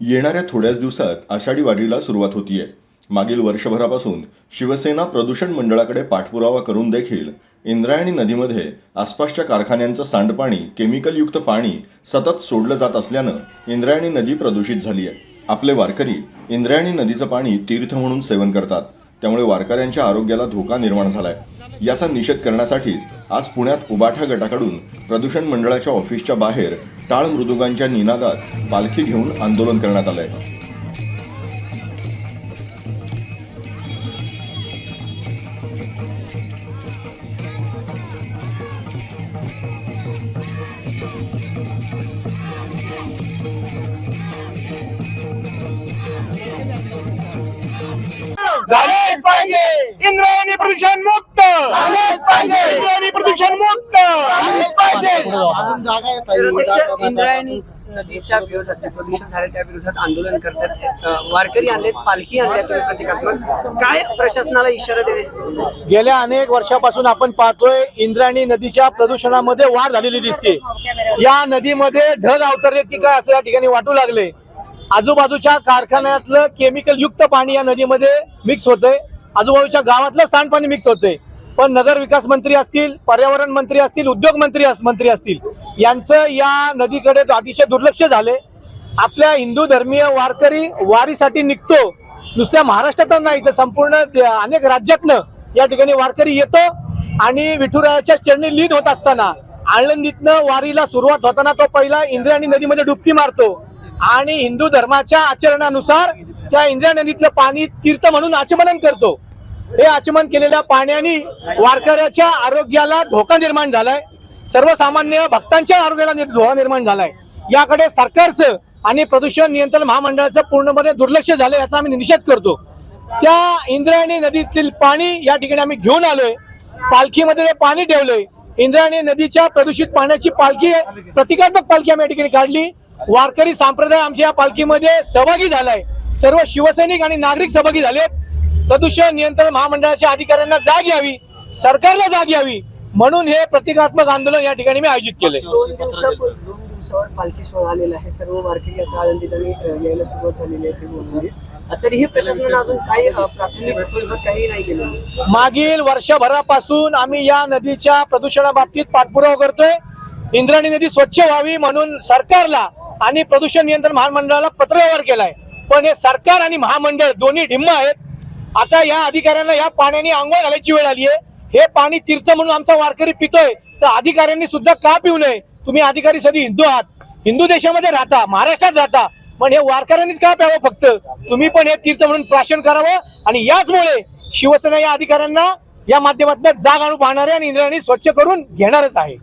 येणाऱ्या थोड्याच दिवसात आषाढी वारीला सुरुवात होतीये. मागील वर्षभरापासून शिवसेना प्रदूषण मंडळाकडे पाठपुरावा करून देखील इंद्रायणी नदीमध्ये आसपासच्या कारखान्यांचं सांडपाणी केमिकलयुक्त पाणी सतत सोडलं जात असल्यानं इंद्रायणी नदी प्रदूषित झाली आहे आपले वारकरी इंद्रायणी नदीचं पाणी तीर्थ म्हणून सेवन करतात. त्यामुळे वारकऱ्यांच्या आरोग्याला धोका निर्माण झालाय. याचा निषेध करण्यासाठीच आज पुण्यात उबाठा गटाकडून प्रदूषण मंडळाच्या ऑफिसच्या बाहेर टाळ मृदुगांच्या निनादात पालखी घेऊन आंदोलन करण्यात आलंय. झालेच पाहिजे. इंद्रायणी प्रदूषण मुक्त. झालेच पाहिजे. इंद्रायणी प्रदूषण मुक्त. झालेच पाहिजे. जागा इंद्रायणी नदीच्या विरोधात जे प्रदूषण झाले त्या विरोधात आंदोलन करतात. वारकरी आणलेत पालखी आणल्या प्रतिकात्मक. काय प्रशासनाला इशारा देणे? गेल्या अनेक वर्षापासून आपण पाहतोय इंद्रायणी नदीच्या प्रदूषणामध्ये वाढ झालेली दिसते. या नदीमध्ये ढग अवतरले की काय असं या ठिकाणी वाटू लागले? आजूबाजूच्या कारखान्यातलं केमिकल युक्त पाणी या नदीमध्ये मिक्स होतंय. आजूबाजूच्या गावातलं सांडपाणी मिक्स होतंय. पण नगर विकास मंत्री असतील पर्यावरण मंत्री असतील उद्योग मंत्री मंत्री असतील यांचं या नदीकडे अतिशय दुर्लक्ष झाले आपल्या हिंदू धर्मीय वारकरी वारीसाठी निघतो. नुसत्या महाराष्ट्रातच नाही तर संपूर्ण अनेक राज्यातनं या ठिकाणी वारकरी येतो आणि विठुरायाच्या चरणी लीन होत असताना आळंदीतनं वारीला सुरुवात होताना तो पहिला इंद्रायणी नदीमध्ये डुबकी मारतो. आणि हिंदू धर्माच्या आचरणानुसार त्या इंद्रायणी नदीतलं पाणी तीर्थ म्हणून आचमन करतो. हे आचमन केलेल्या पाण्याने वारकऱ्याच्या आरोग्याला धोका निर्माण झालाय. सर्वसामान्य भक्तांच्या आरोग्याला धोका निर्माण झालाय. याकडे सरकारचं आणि प्रदूषण नियंत्रण महामंडळाचं पूर्णपणे दुर्लक्ष झालं याचा आम्ही निषेध करतो. त्या इंद्रायणी नदीतील पाणी या ठिकाणी आम्ही घेऊन आलोय. पालखीमध्ये ते पाणी ठेवलंय. इंद्रायणी नदीच्या प्रदूषित पाण्याची पालखी प्रतिकात्मक पालखी आम्ही या ठिकाणी काढली. वारकरी संप्रदाय आमच्या या पालखीमध्ये सहभागी झालाय. सर्व शिवसैनिक आणि नागरिक सहभागी झालेत प्रदूषण नियंत्रण महामंडळाच्या अधिकाऱ्यांना जाग यावी सरकारला जाग यावी म्हणून हे प्रतिकात्मक आंदोलन या ठिकाणी मी आयोजित केले दोन दिवसापूर्वी दोन दिवसावर पालखी सोहळा आलेला आहे. सर्व वारकरी आता आळंदीत आणि अ, यायला सुरुवात झालेली आहे. ते बोलले. अ, तरीही प्रशासनानं अजून काही अ, प्राथमिक सुविधा काही नाही केलेली. मागील वर्षभरापासून आम्ही या नदीच्या प्रदूषणाबाबतीत पाठपुरावा करतोय. इंद्रायणी नदी स्वच्छ व्हावी म्हणून सरकारला आणि प्रदूषण नियंत्रण महामंडळाला पत्रव्यवहार केलाय. पण हे सरकार आणि महामंडळ दोन्ही ढिम्म आहेत. आता या अधिकाऱ्यांना या पाण्याने आंघोळ घालायची वेळ आली आहे हे पाणी तीर्थ म्हणून आमचा वारकरी पितोय. तर अधिकाऱ्यांनी सुद्धा का पिऊ नये? तुम्ही अधिकारी सधी हिंदू आहात. हिंदू देशामध्ये राहता महाराष्ट्रात राहता. पण हे वारकऱ्यांनीच का प्यावं फक्त? तुम्ही पण हे तीर्थ म्हणून प्राशन करावं. आणि याचमुळे शिवसेना या अधिकाऱ्यांना या माध्यमातून जाग आणू पाहणारे आणि इंद्रायणी स्वच्छ करून घेणारच आहे.